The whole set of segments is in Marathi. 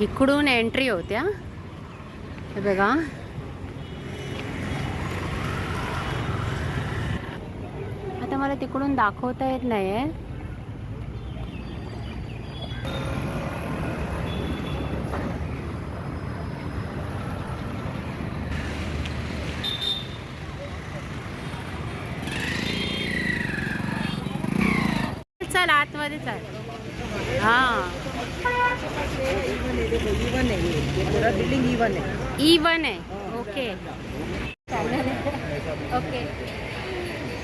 इकडून एंट्री होत्या. हे बघा. आता मला तिकडून दाखवता येत नाही आहे चल आतमध्ये चल. हां. E इवन आहे. ओके ओके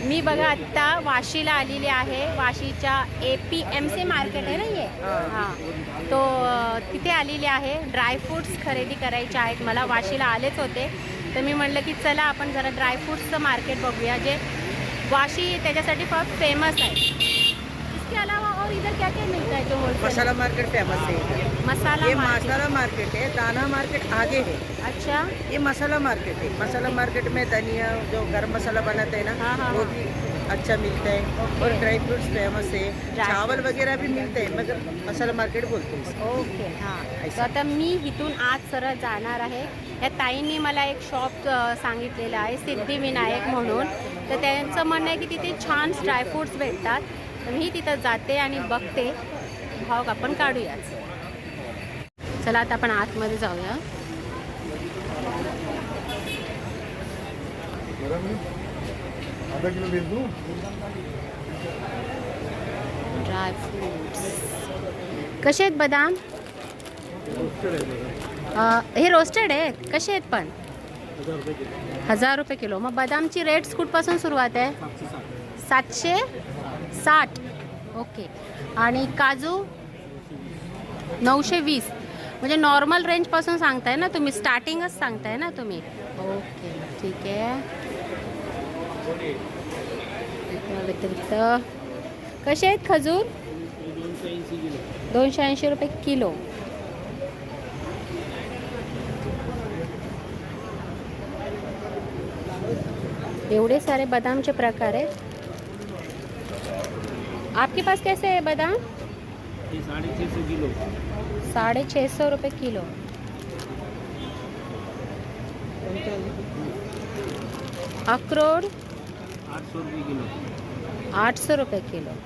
मी बघा आत्ता वाशीला आलेली आहे. वाशीच्या A P M C market आहे ना ये हां. तो तिथे आलेली आहे. ड्रायफ्रूट्स खरेदी करायचे आहेत. मला वाशीला आलेच होते. तर मी म्हटलं की चला आपण जरा ड्रायफ्रूट्सचं मार्केट बघूया. जे वाशी त्याच्यासाठी फार फेमस आहे. इसके अलावा इधर क्या क्या मिलता है जो होलसेल मसाला मार्केट फेमस है इधर। मसाला ये मसाला मार्केट है दाना मार्केट आगे है। अच्छा। ये मसाला मार्केट है। मसाला मार्केट में धनिया जो गरम मसाला बनाते हैं हाँ, ना हाँ, वो हाँ। भी अच्छा मिलता है। और। ड्राई फ्रूट्स फेमस है। चावल वगैरह भी मिलते हैं मगर मसाला मार्केट बोलते हैं। ओके हां। तर आता मी इथून आज सरळ जाणार आहे. या ताईंनी मला एक शॉप अ, सांगितलेलं आहे सिद्धिविनायक म्हणून. तर त्यांचं म्हणणं आहे की तिथे छान ड्रायफ्रूट्स भेटतात. तर मी तिथं जाते आणि बघते. भाव आपण काढूयाच. चला आता आपण आतमध्ये जाऊया. ड्रायफ्रूट्स कसे आहेत बदाम? हे रोस्टेड आहेत. कसे आहेत पण? हजार रुपये किलो. मग बदामची रेट्स कुठपासून सुरुवात आहे? सातशे? साठ. ओके आणि काजू? नऊशे वीस. म्हणजे नॉर्मल रेंजपासून सांगताय ना तुम्ही स्टार्टिंगच सांगताय ना तुम्ही. ओके ठीक आहे. व्यतिरिक्त कसे आहेत खजूर? दोनशे ऐंशी रुपये किलो. एवढे सारे बदामचे प्रकार आहेत. आपके पास कैसे है बादाम? साडेशे सौ किलो। साढ़े छः सौ रुपये किलो। अक्रोड आठ सौ रुपये किलो। आठ सौ रुपये किलो।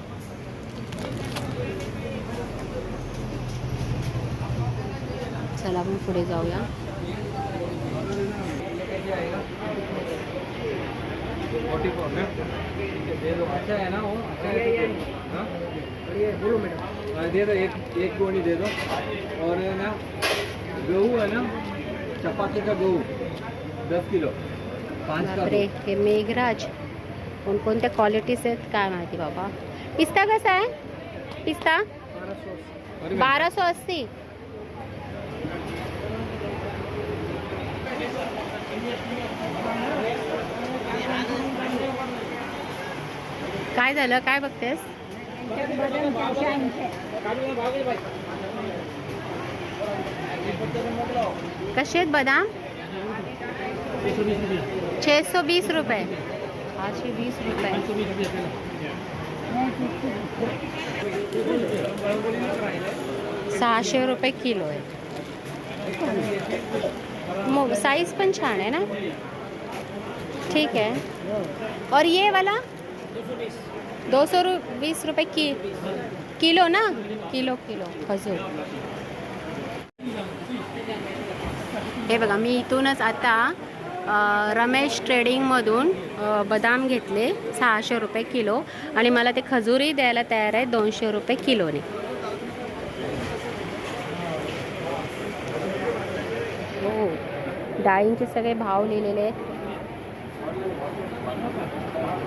चला आपण पुढे जाऊया फोर्टी फोर ना दे दो। अच्छा है ना वो? अच्छा है तो हाँ? बोलो मैडम। हाँ दे दो एक एक गोनी दे दो। और है ना गहू है ना चपाती का गहू दस किलो। पाँच का बापरे हे मेघराज। कोणकोणत्या क्वालिटीज आहेत काय माहिती बाबा? पिस्ता कसा आहे? पिस्ता? बारा सौ अस्सी काय झालं? काय बघतेस? कसे आहेत बदाम? छेसो वीस रुपये. पाचशे वीस रुपये. सहाशे रुपये किलो आहे. मग साईज पण छान आहे ना? ठीक आहे. और ये वाला? दो सौ रु बीस रुपये कि किलो ना? Kilo kilo. खजूर. हे बघा मी इथूनच आता रमेश ट्रेडिंगमधून बदाम घेतले सहाशे रुपये किलो. आणि मला ते खजूरही द्यायला तयार आहे दोनशे रुपये किलोने. हो डाळींचे सगळे भाव लिहिलेले आहेत क्यों पढ़ रहे हो हाँ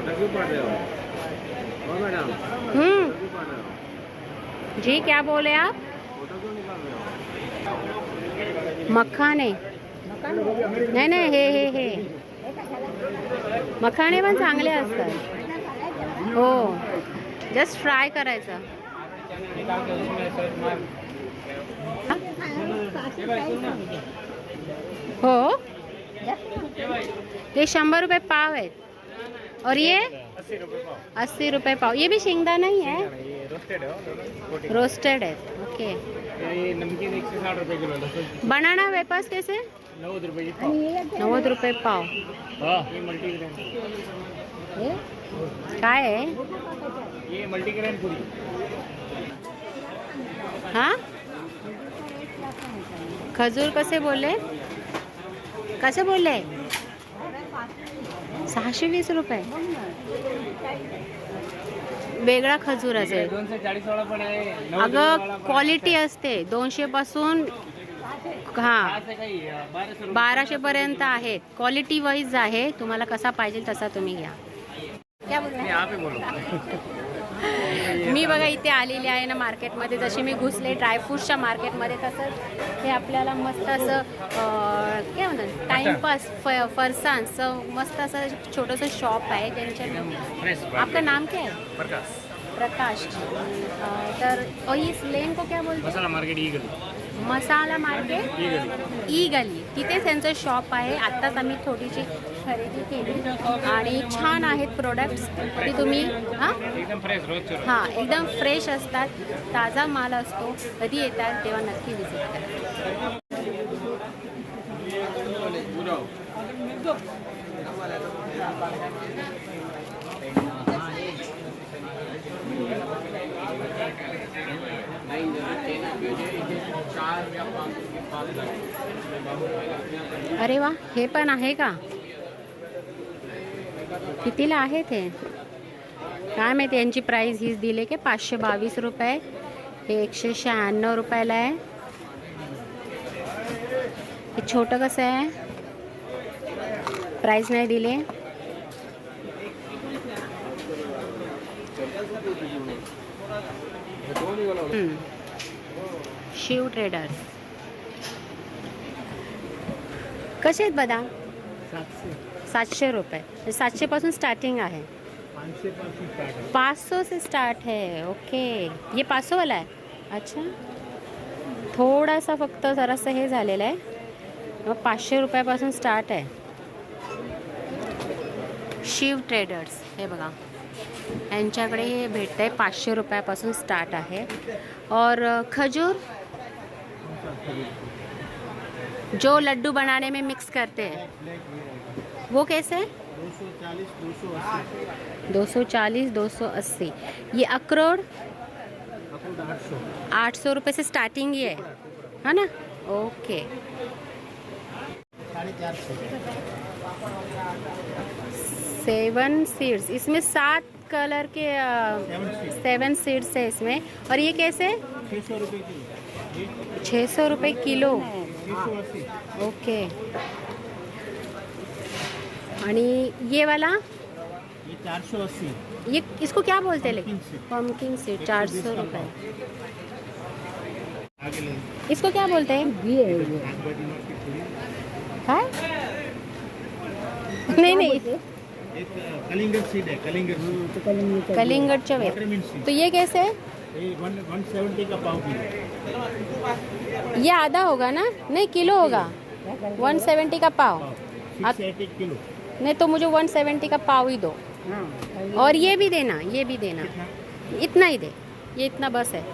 मैडम हम्म। जी क्या बोले आप? मखाने। नाही नाही हे हे हे। मखाने पण चांगले असतात. हो. जस्ट फ्राय करायचं. हो. ते शंभर रुपये पाव आहेत. और ये? अस्सी रुपये पाव। ये भी शेंगदाणा ही है? रोस्टेड है ओके बनाना वेपर्स कैसे? नव्वद रुपये पाव। काय आहे मल्टीग्रेन पुरी हा? खजूर कसे बोले? कसे बोलले सहाशे वीस रुपये. वेगळा खजूर असेल आहे. अगं क्वालिटी असते. दोनशे पासून हा बाराशे पर्यंत आहेत क्वालिटी वाईज आहे. तुम्हाला कसा पाहिजे तसा तुम्ही घ्या. क्या बोल. मी बघा इथे आलेली आहे ना मार्केटमध्ये. जशी मी घुसले ड्रायफ्रूट्सच्या मार्केटमध्ये तसंच हे आपल्याला मस्त असं काय म्हणतात? टाइमपास फ फरसांचं मस्त असं छोटंसं शॉप आहे त्यांच्या आपका नाम क्या है प्रकाश. प्रकाश. तर और इस लेन को क्या बोलते? हैं masala market eagle masala market? E गली तिथेच त्यांचं शॉप आहे. आत्ताच आम्ही थोडीशी खरेदी केली. आणि छान आहेत प्रोडक्ट्स ते तुम्ही हां? हां एकदम फ्रेश असतात. ताजा माल असतो. कधी येतात तेव्हा नक्की विजिट करा. अरे वा हे पण आहे का? कितीला आहे ते काय माहिती यांची प्राईस हीच दिली की पाचशे बावीस रुपये हे एकशे शहाण्णव रुपयाला आहे. हे छोटं कसं आहे? प्राईस नाही दिले. हम्म. शिव ट्रेडर्स कसे आहेत बदाम? सातशे. रुपये. सातशे पासून स्टार्टिंग आहे. पाच सौ से स्टार्ट है ओके ये पाच सौ वाला आहे? अच्छा. थोडासा फक्त जरासं हे झालेलं आहे. मग पाचशे रुपयापासून स्टार्ट आहे. शिव ट्रेडर्स हे बघा. यांच्याकडे हे भेटतं आहे. पाचशे रुपयापासून स्टार्ट आहे. और खजूर? जो लड्डू बनाने में मिक्स करते हैं। वो कैसे? दो सौ चालीस, दो सौ अस्सी। ये अखरोट? आठ सौ रुपये से स्टार्टिंग ही है। है ना? Okay seven seeds. इसमें सात कलर के सेवन सीड्स है इसमें। और ये कैसे? छः सौ रुपये किलो। ओके। आणि ये वाला? ये चार सौ अस्सी। ये इसको क्या बोलते हैं? लेकिन. पम्पकिन सीड चार सौ रुपये इसको क्या बोलते हैं? काय नहीं नाही एक कलिंगर सीड है वाटरमिंट सीड तो ये कैसे है? ये वन वन का पाव किलो. ये आधा होगा ना? नहीं किलो होगा। वन सेवेंटी का पाव। किलो. नहीं तो मुझे वन सेवेंटी का पाव ही दो। और ये भी देना ये भी देना। इतना ही दे। ये इतना बस है।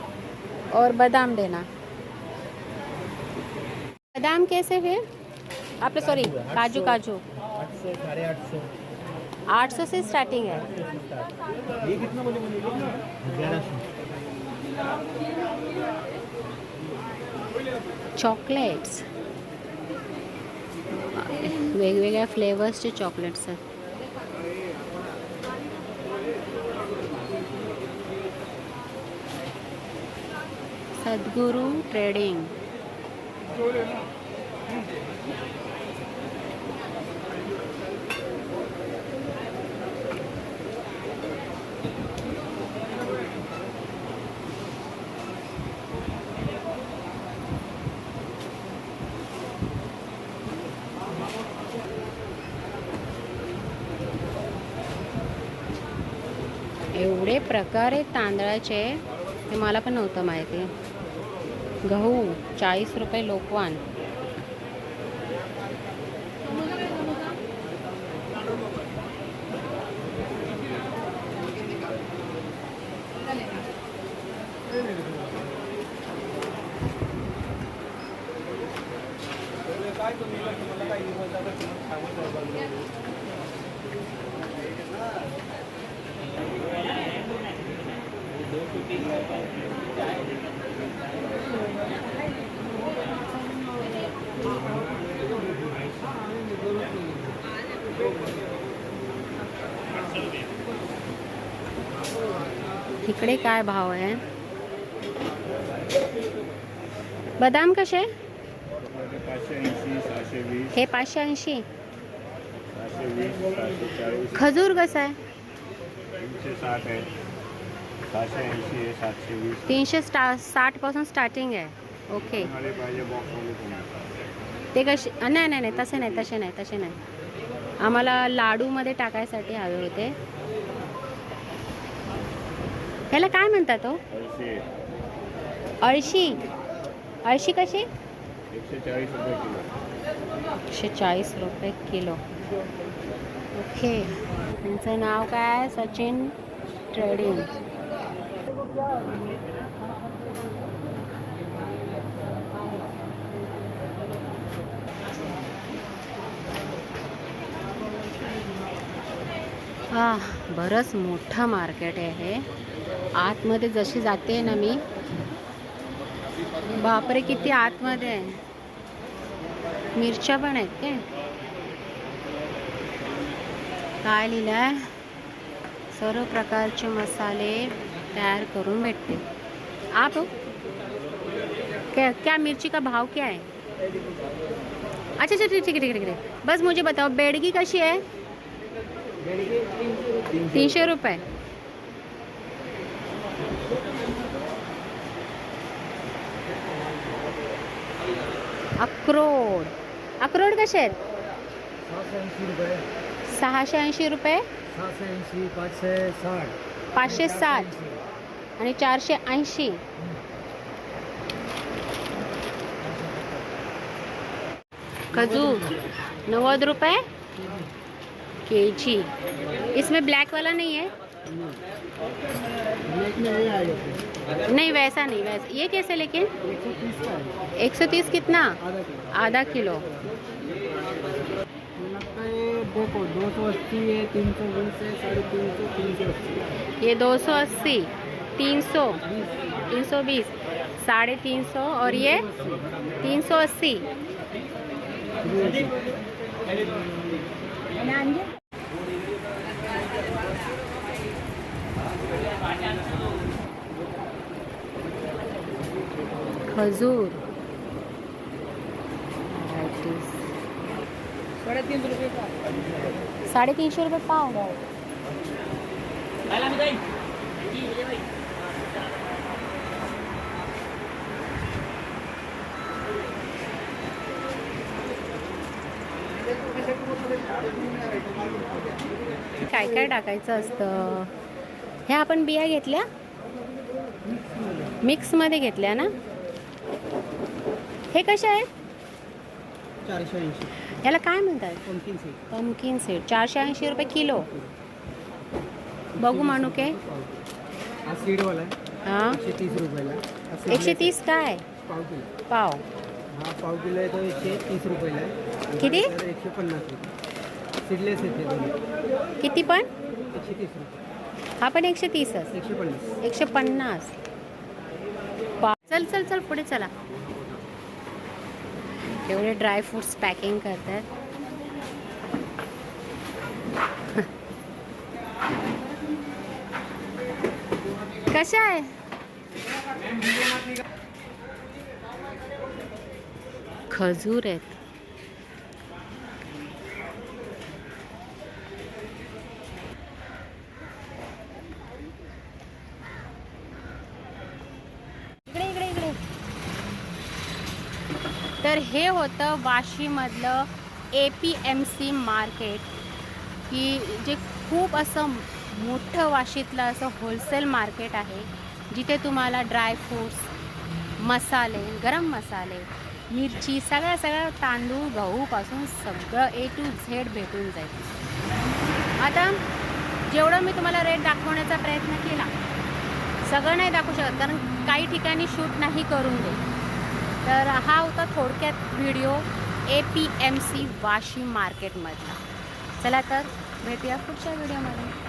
और बादाम देना। बादाम कैसे फिर? आपने सॉरी काजू काजू। आठ सौ साढ़े आठ सौ। आठ सौ से स्टार्टिंग है सौ चॉकलेट्स. वेगवेगळ्या फ्लेवर्सचे चॉकलेट्स आहेत. सद्गुरू ट्रेडिंग. एवढे प्रकार आहेत तांदळाचे ते मला पण नव्हतं माहिती. गहू चाळीस रुपये लोकवान. इकडे काय भाव आहे? बदाम कसे? हे पाचशे ऐंशी. खजूर कसा आहे? तीनशे साठपासून साठपासून स्टार्टिंग आहे. ओके ते कसे? नाही नाही नाही तसे नाही तसे नाही तसे नाही. आम्हाला लाडूमध्ये टाकायसाठी हवे होते. ह्याला काय म्हणतात हो? अळशी. अळशी. कशी? एकशे चाळीस रुपये किलो. ओके. त्यांचं नाव काय? आहे? सचिन ट्रेडिंग. हा बरंच मोठं मार्केट आहे हे. आतमध्ये जशी जाते ना मी. बापरे किती आतमध्ये आहे. मिरच्या पण आहेत काय? काय लिहिलंय? सर्व प्रकारचे मसाले तयार करून भेटते. आप? क्या क्या मिर्ची का भाव क्या है अच्छा अच्छा ठीक ठीक ठीक है बस मुझे बताओ बेडगी कशी आहे? तीनशे रुपये. अक्रोड. अक्रोड कसे आहेत? सहाशे ऐंशी रुपये. पाचशे साठ. पाचशे साठ. आणि चारशे ऐंशी. खजूर नव्वद रुपये के जी इसमें ब्लैक वाला नहीं है? नहीं, वैसा नहीं, वैसा। ये कैसे लेकिन एक सौ तीस कितना? आधा किलो। देखो दो सौ अस्सी तीन सौ बीस है साढ़े तीन सौ तीन सौ अस्सी ये दो सौ अस्सी, तीन सौ तीन सौ बीस, साढ़े तीन सौ, और ये तीन सौ अस्सी। खजूर. साढ़े तीन सौ रुपये का साडेतीनशे रुपये पाव काय काय टाकायचं असतं? ह्या आपण बिया घेतल्या. मिक्समध्ये घेतल्या ना? हे कशा आहेत? चारशे ऐंशी. याला काय म्हणतात? पंकिन सीड चारशे ऐंशी रुपये किलो. बघू मानू के हा? एकशे तीस काय. पाव पाव. पाव किलो आहे तो एकशे तीस रुपयाला आहे. किती? एकशे पन्नास रुपये. सीडलेस किती पण? एकशे तीस रुपये. हा पण एकशे तीसच एकशे पन्नास. एकशे पन्नास. पा चल चल चल पुढे चला. एवढे ड्राय फ्रुट्स पॅकिंग करतात. कशा आहे? खजूर आहेत. तर हे होतं वाशीमधलं A P M C market. की जे खूप असं मोठं वाशीतलं असं होलसेल मार्केट आहे जिथे तुम्हाला ड्रायफ्रूट्स मसाले गरम मसाले मिरची सगळ्या सगळ्या तांदूळ गहूपासून सगळं ए टू झेड भेटून जाईल. आता जेवढं मी तुम्हाला रेट दाखवण्याचा प्रयत्न केला सगळं नाही दाखवू शकत कारण काही ठिकाणी शूट नाही करून दे तर हा होता थोडक्यात video A P M C Vashi मार्केटमधला. चला तर भेटूया पुढच्या व्हिडिओमध्ये.